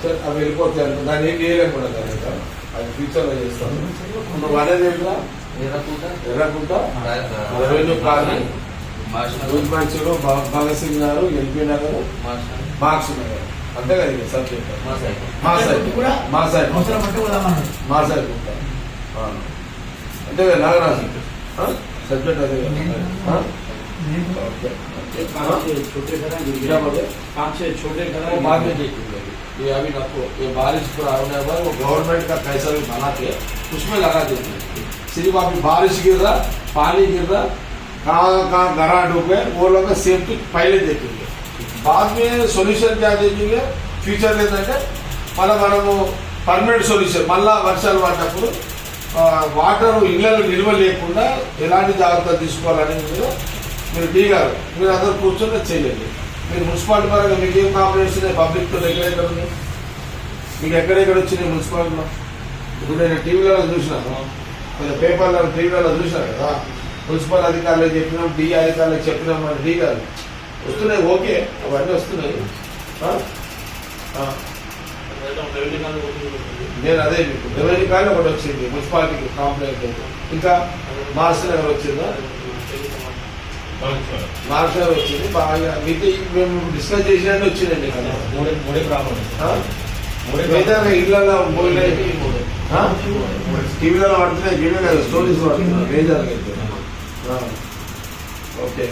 Sir అవి వెళ్ళిపోతాయి అనుకో దాన్ని ఏం చేయలేము కూడా దాని ఇంకా. అది ఫ్యూచర్ లో చేస్తాను నువ్వు అనేది ఏంట్రా ఎర్రకుంట రెవెన్యూ కాలనీ రూజ్ మంచూరు భగత్ సింగ్ గారు ఎల్పీ నగర్ మార్క్స్ నగర్ అంతే కదా ఇది సబ్జెక్ట్ మా సైడ్ కూడా మా సైడ్ అవసరం అంటే పోదామన్నాడు మా సైడ్ ఉంటా. ఆ. అంతే కదా నాగరాజు ఆ? సబ్జెక్ట్ అదే కదా ఆ? నేను ఓకే पाँच से छोटे घर हैं क्या बोले? पाँच से छोटे घर वो हैं बाद में देखेंगे ये अभी आपको ये बारिश पूरा होने के बाद वो गवर्नमेंट का पैसा भी बना के उसमें लगा देते हैं सिर्फ अभी बारिश गिर रहा पानी गिर रहा कहाँ कहाँ घरा डूबे वो लोग सेफ्टी पहले देखेंगे बाद में సొల్యూషన్ क्या देखेंगे ఫ్యూచర్ ఏంటంటే మళ్ళీ మనము పర్మనెంట్ సొల్యూషన్ మళ్ళా వర్షాలు పడ్డప్పుడు వాటర్ ఇళ్లలో నిల్వ లేకుండా ఎలాంటి జాగ్రత్తలు తీసుకోవాలని మీరు మీరు డి గారు మీరు అందరూ కూర్చొని చేయండి మీరు మున్సిపాలిటీ పరంగా మీకు ఏం కాంప్లైంట్స్ ఉన్నాయి పబ్లిక్తో ఎక్కడెక్కడ ఉంది. మీకు ఎక్కడెక్కడ వచ్చినాయి మున్సిపాలిటీలో? ఇప్పుడు నేను టీవీలలో చూసినాను. కొంచెం పేపర్లో టీవీలలో చూసినా కదా. మున్సిపల్ అధికారులకు చెప్పినాం డి అధికారులకు చెప్పినాం అని డి గారు వస్తున్నాయి ఓకే. అవన్నీ వస్తున్నాయి. నేను అదే మీకు. రెవెన్యూ కానీ ఒకటి వచ్చింది మున్సిపాలిటీకి కంప్లైంట్ ఇంకా మాస్టర్ నగర్ వచ్చిందా? నగర్ వచ్చింది. బాగా మీతో మేము డిస్కస్ చేసినట్టు వచ్చిందండి మూడే మూడే ప్రాబ్లం? మిగతా ఇళ్ళలో పోయినాయి ఆ? టీవీలలో పడుతున్నాయి టీవీ కదా స్టోరీస్ పడుతున్నాయి మేజర్. ఓకే.